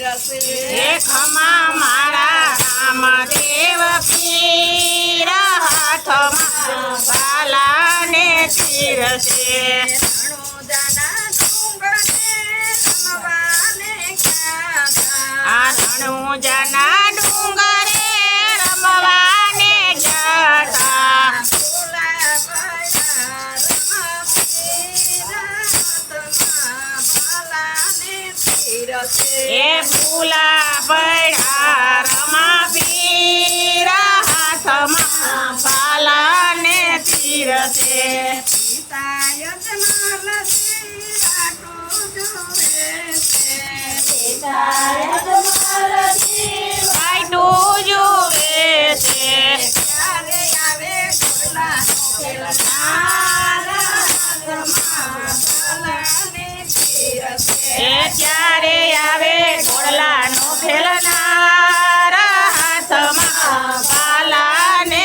પીરસે ખમા મારા રામદેવ પીર હાથમાં બાલાને પીરસે ત્યારે આવે ઘોડલા ઘોડલાનો ખેલનાર હાથમાં બાલાને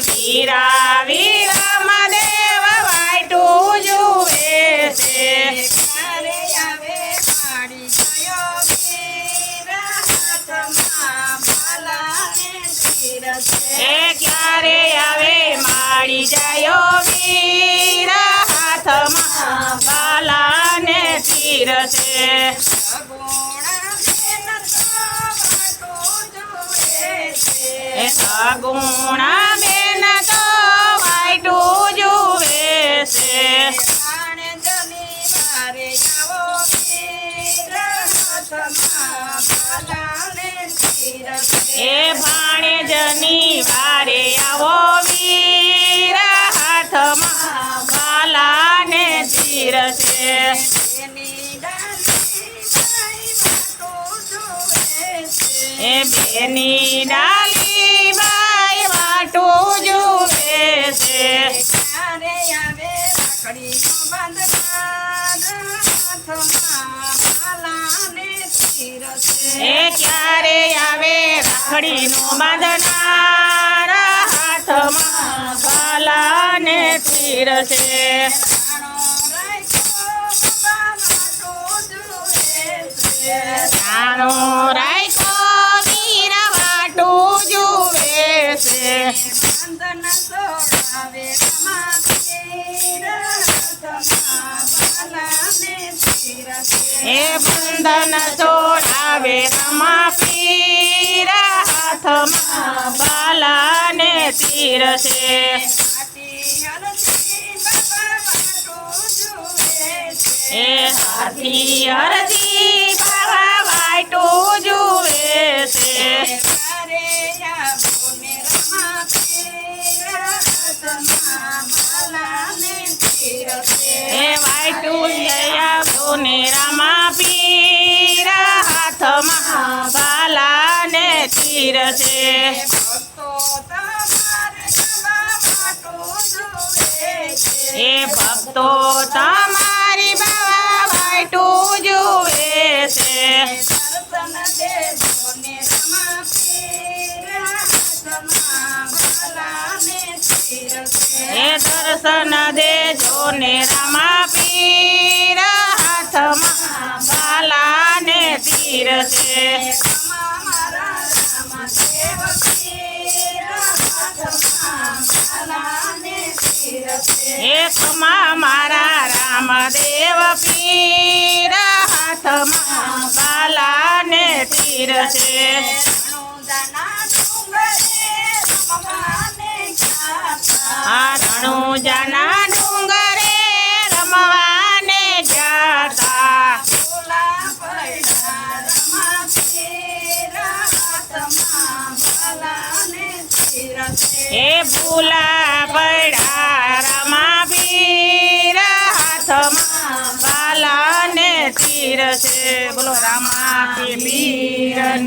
વીરા વિરમ દેવ વાઈટું જુએ છે ત્યારે આવે માડી ગયો વીર છે ક્યારે આવે માડી જાયો વીર હાથમાં વાટું જુએ છે એ એ ભાણેજની વારે આવો વીર હાથમાં બાલાને છે એ બેની ડાલી બાઈ વાટું જુએ છે. ત્યારે આવે રાખડીનો બંધનાર હાથમાં બાલાને ક્યારે આવે રાખડીનો બાંધનાર હાથમાં વાટું જુએ છે જાણો રાયકો વીર વાટું જુએ છે હાથમાં બાલાને પીરસે બંધન છોડાવે રમા પીરસે એ હાથી હરજી બાવા વાટો જુએ છે. એ વાટું જયા બોને રામા પીર હાથમાં બાલાને પીરસે એ ભક્તો, તમારી બાવા વાટું જુએ છે. એ દર્શન દેજો ને રામા પીર હાથમાં બાલા ને તીર છે. મારા રામ સેવક હાથમાં બાલા રામદેવ પીર હાથમાં બાલાને તીર છે. રણુજાના ડુંગરે રમવાને જાતા એ રણુજાના બાલાને છે બોલો રામા પીરની જય